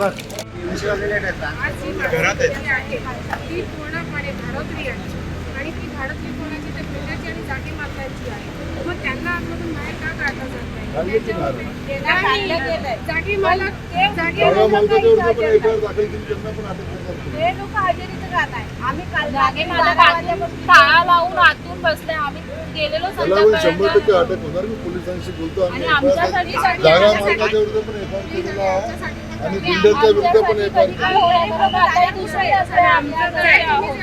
आज जी घरात ती पूर्णपणे आणि ती भाडोत्री कोणाची आणि जागी मालकांची आहे. मग त्यांना आतमधून बाहेर का काढलं जात नाही? त्याच्यामध्ये नाही, जागी मालक जागी हे लोक हजेरीचं खात आहे आम्ही काल जागे मला वाजल्यापासून टाळा लावून आतून बसले आम्ही गेलेलो त्याला पण शंभर टक्के संध्याकाळी अटक होणार मी पोलिसांशी बोलतो आणि आणि आमच्यासाठी जागा मालकाच्या विरुद्ध पण एफ आय केलेला आहे आणि बिल्डरच्या विरुद्ध पण एफ आय दुसरी असते आमच्याकडे आहोत.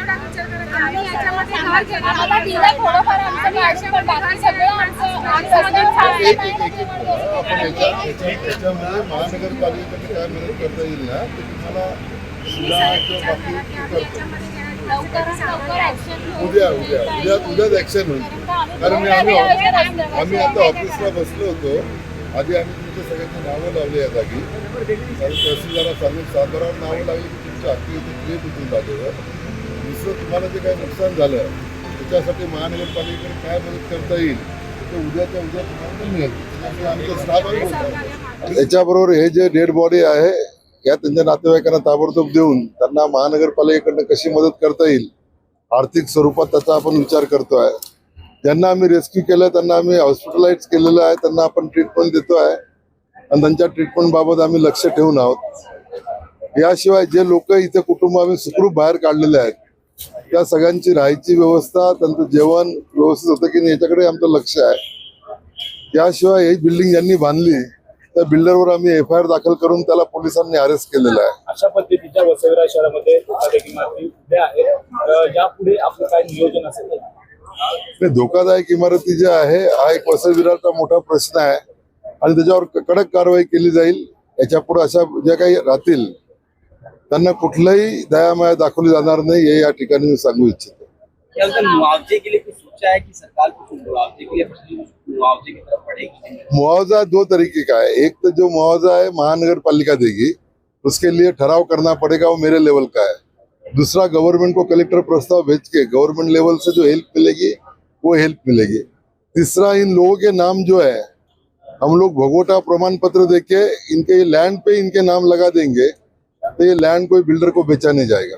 आम्ही याच्यामध्ये घर घेणार आम्हाला दिलं थोडंफार आमचं काढून पण बाकी सगळं आमचं आमचं सगळं एक चाललंय. एक एक एक आपण याच्या याच्या- याच्यामध्ये महानगरपालिकेकडे काय मदत करता येईल ना ते तुम्हाला सुद्धा किंवा बाकी करतो उद्या उद्या. उद्या उद्याच ऍक्शन होईल. कारण मी आम्ही आम्ही आता ऑफिसला बसलो होतो. आधी आम्ही तुमच्या सगळ्यांची नावं लावली या जागी. कारण तहसीलदारा सांगून सातबारावर नावं लागली की तुमच्या हक्की इथे क्रिएट होतील जागेवर दुसरं तुम्हाला जे काही नुकसान झालं त्याच्यासाठी महानगरपालिकेकडे काय मदत करता येईल ते उद्याच्या उद्या तुम्हाला मिळेल. आमचा स्टाफ आहे. त्याच्याबरोबर हे जे डेड बॉडी आहे या त्यांच्या नातेवाईकांना ताबडतोब देऊन त्यांना महानगरपालिकेकडनं कशी मदत करता येईल आर्थिक स्वरूपात त्याचा आपण विचार करतो आहे ज्यांना आम्ही रेस्क्यू केलं त्यांना आम्ही हॉस्पिटलाइज केलेलं आहे त्यांना आपण ट्रीटमेंट देतो आहे आणि त्यांच्या ट्रीटमेंट बाबत आम्ही लक्ष ठेवून आहोत. याशिवाय जे लोक इथे कुटुंब आम्ही सुखरूप बाहेर काढलेले आहेत त्या सगळ्यांची राहायची व्यवस्था त्यांचं जेवण व्यवस्थित होतं की नाही याच्याकडे आमचं लक्ष आहे. त्याशिवाय ही बिल्डिंग ज्यांनी बांधली त्या बिल्डरवर आम्ही एफ आय आर दाखल करून त्याला पोलिसांनी अरेस्ट केलेलं आहे. अशा पद्धतीच्या वसईविरा शहरामध्ये धोकादायक इमारती उभ्या आहेत. अं, यापुढे आपलं काय नियोजन असेल? नाही, धोकादायक इमारती ज्या आहे हा एक वसविराचा मोठा प्रश्न आहे. आणि त्याच्यावर कडक कारवाई केली जाईल. याच्यापुढे अशा ज्या काही राहतील त्यांना कुठलाही दयामाया दाखवली जाणार नाही हे या ठिकाणी मी सांगू इच्छितो. मुआवजे के लिए कुछ सोचा है कि सरकार कुछ मुआवजे के लिए मुआवजे की तरफ़ मुआवजा दो तरीके का है। एक तो जो मुआवजा है महानगर पालिका देगी। उसके लिए ठहराव करना पड़ेगा, वो मेरे लेवल का है। दूसरा, गवर्नमेंट को कलेक्टर प्रस्ताव भेज के गवर्नमेंट लेवल से जो हेल्प मिलेगी, वो हेल्प मिलेगी। तीसरा, इन लोगों के नाम जो है, हम लोग भगोटा प्रमाण पत्र देके इनके लैंड पे इनके नाम लगा देंगे तो ये लैंड कोई बिल्डर को बेचा नहीं जाएगा।